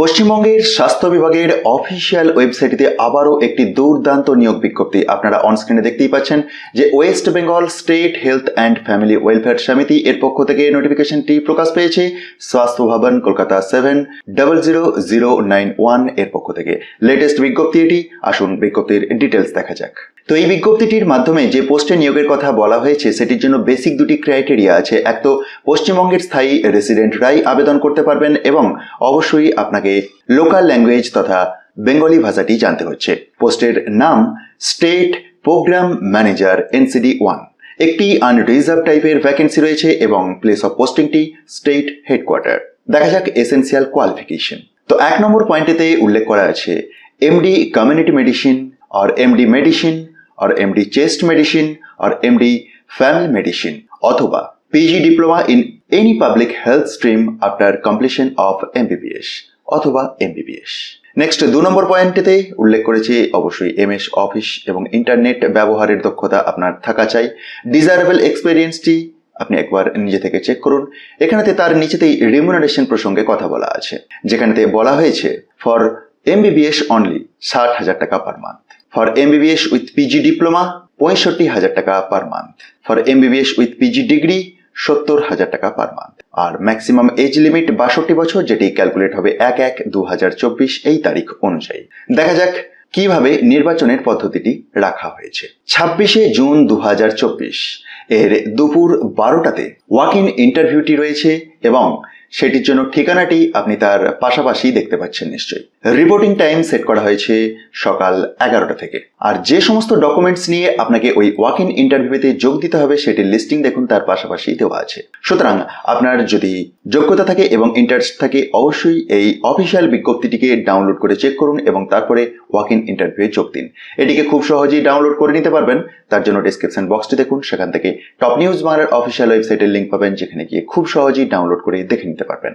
পশ্চিমবঙ্গের স্বাস্থ্য বিভাগের অফিসিয়াল ওয়েবসাইটে আবারও একটি দুর্দান্ত নিয়োগ বিজ্ঞপ্তি আপনারা অনস্ক্রিনে দেখতেই পাচ্ছেন যে West Bengal State Health and Family Welfare সমিতি এর পক্ষ থেকে নোটিফিকেশনটি প্রকাশ পেয়েছে। Swasthya Bhavan, Kolkata seven double zero zero nine ওয়ানের পক্ষ থেকে। লেটেস্ট বিজ্ঞপ্তি এটি। আসুন বিজ্ঞপ্তির ডিটেলস দেখা যাক। তো এই বিজ্ঞপ্তিটির মাধ্যমে যে পোস্টে নিয়োগের কথা বলা হয়েছে, সেটির জন্য বেসিক দুটি ক্রাইটেরিয়া আছে। এক তো, পশ্চিমবঙ্গের স্থায়ী রেসিডেন্টরাই আবেদন করতে পারবেন এবং অবশ্যই আপনাকে লোকাল ল্যাঙ্গুয়েজ তথা বেঙ্গলি ভাষাটি জানতে হচ্ছে। পোস্টের নাম State Programme Manager NCD one. একটি আনরিজার্ভ টাইপের ভ্যাকেন্সি রয়েছে এবং প্লেস অফ পোস্টিংটি স্টেট হেডকোয়ার্টার। দেখা যাক এসেন্সিয়াল কোয়ালিফিকেশন তো এক নম্বর পয়েন্টেতে উল্লেখ করা আছে এমডি কমিউনিটি মেডিসিন আর এমডি মেডিসিন আর এমডি চেস্ট মেডিসিন আর এমডি ফ্যামিলি মেডিসিন অথবা PG diploma in any public health stream after completion of MBBS অথবা এমবিবিএস নেক্সট দু নম্বর পয়েন্টেতে উল্লেখ করেছি অবশ্যই এমএস অফিস এবং ইন্টারনেট ব্যবহারের দক্ষতা আপনার থাকা চাই। ডিজায়ারেবল এক্সপিরিয়েন্সটি আপনি একবার নিজে থেকে চেক করুন। এখানেতে তার নিচেতেই রিমুনারেশন প্রসঙ্গে কথা বলা আছে। যেখানেতে বলা হয়েছে ফর এমবিবিএস অনলি ষাট হাজার টাকা per month for MBBS with PG diploma পঁয়ষট্টি হাজার টাকা per month for MBBS with PG degree সত্তর হাজার টাকা পার মান্থ আর ম্যাক্সিমাম এজ লিমিট বাষট্টি বছর, যেটি ক্যালকুলেট হবে এক এক দু এই তারিখ অনুযায়ী। দেখা যাক কীভাবে নির্বাচনের পদ্ধতিটি রাখা হয়েছে। ছাব্বিশে জুন দু হাজার চব্বিশ, এর দুপুর বারোটাতে ওয়াক ইন ইন্টারভিউটি রয়েছে এবং সেটির জন্য ঠিকানাটি আপনি তার পাশাপাশি দেখতে পাচ্ছেন নিশ্চয়ই। রিপোর্টিং টাইম সেট করা হয়েছে সকাল এগারোটা থেকে। আর যে সমস্ত ডকুমেন্টস নিয়ে আপনাকে ওই ওয়াক ইন ইন্টারভিউতে যোগ দিতে হবে, সেটির লিস্টিং দেখুন, তার পাশাপাশি দেওয়া আছে। সুতরাং আপনার যদি যোগ্যতা থাকে এবং ইন্টারেস্ট থাকে, অবশ্যই এই অফিসিয়াল বিজ্ঞপ্তিটিকে ডাউনলোড করে চেক করুন এবং তারপরে ওয়াক ইন ইন্টারভিউয়ে যোগ দিন। এটিকে খুব সহজেই ডাউনলোড করে নিতে পারবেন। তার জন্য ডিসক্রিপশন বক্সটি দেখুন। সেখান থেকে টপ নিউজ বাংলার অফিসিয়াল ওয়েবসাইটের লিঙ্ক পাবেন, যেখানে গিয়ে খুব সহজেই ডাউনলোড করে দেখে নিতে পারবেন।